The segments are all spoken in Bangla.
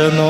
কৃষ্ণ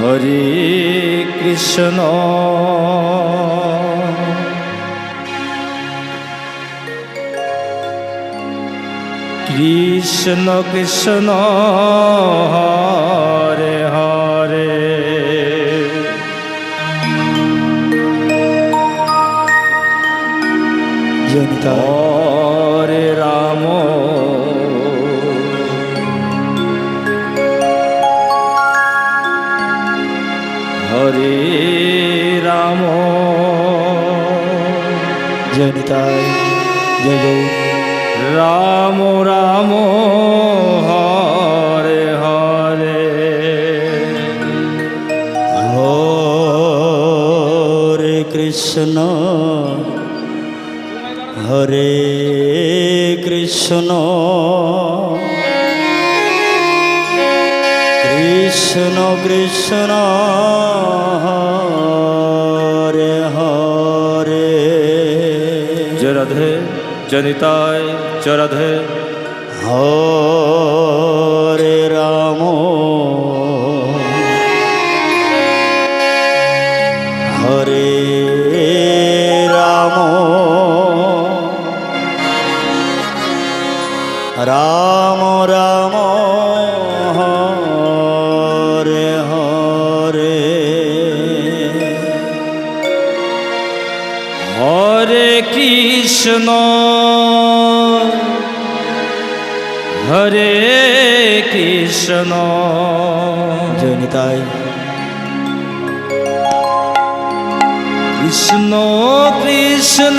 হরে কৃষ্ণ। কৃষ্ণ কৃষ্ণ হরে হরে। হরে রাম। হরে রাম। জয়নিতাই জয় গৌ। রাম রাম। হরে হরে। হরে কৃষ্ণ। হরে কৃষ্ণ। কৃষ্ণ কৃষ্ণ হরে হরে। জয় রাধে জনিতায় জয় রাধে। হরে রাম রাম হরে হরে। হরে কৃষ্ণ হরে কৃষ্ণ। জয়নিতাই কৃষ্ণ কৃষ্ণ।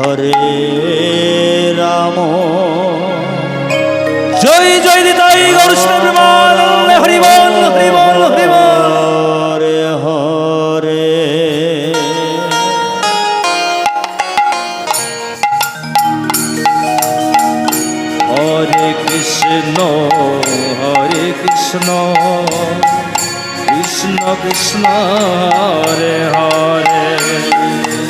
হরে রাম। জয় জয় নিতাই গৌরষ্ণ প্রেমানন্দে হরি বল হরি বল হরি হরে হরে। হরে কৃষ্ণ হরে কৃষ্ণ। কৃষ্ণ কৃষ্ণ হরে হরে।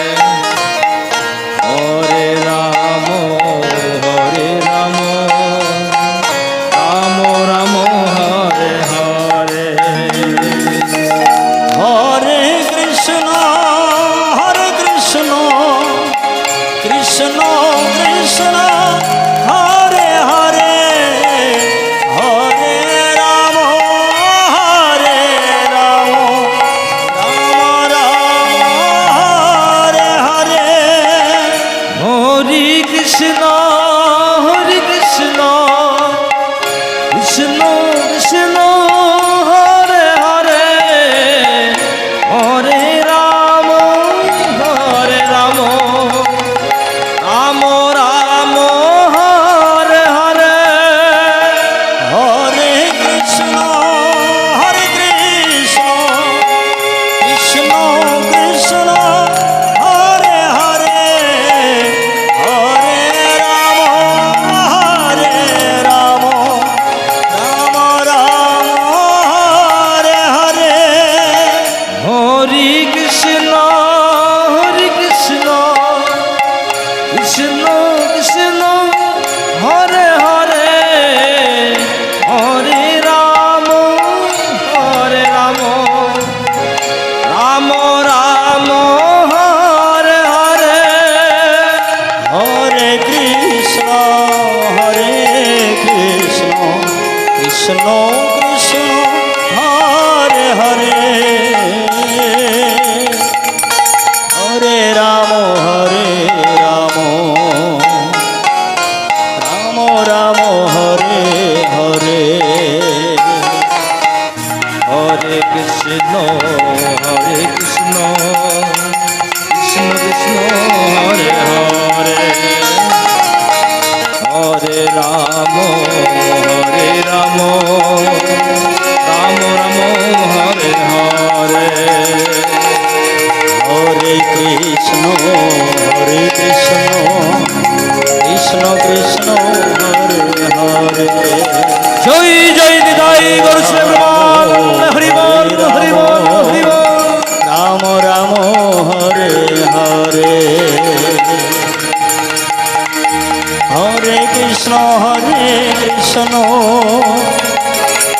কৃষ্ণ কৃষ্ণ হরে হরে। জয় জয় নিদাই গরুষ্ণ হরি বল হরি বল হরি বল। রাম রাম হরে হরে। হরে কৃষ্ণ হরে কৃষ্ণ।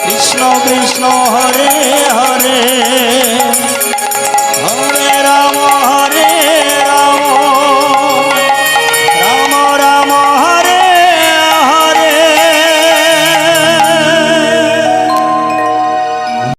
কৃষ্ণ কৃষ্ণ হরে হরে।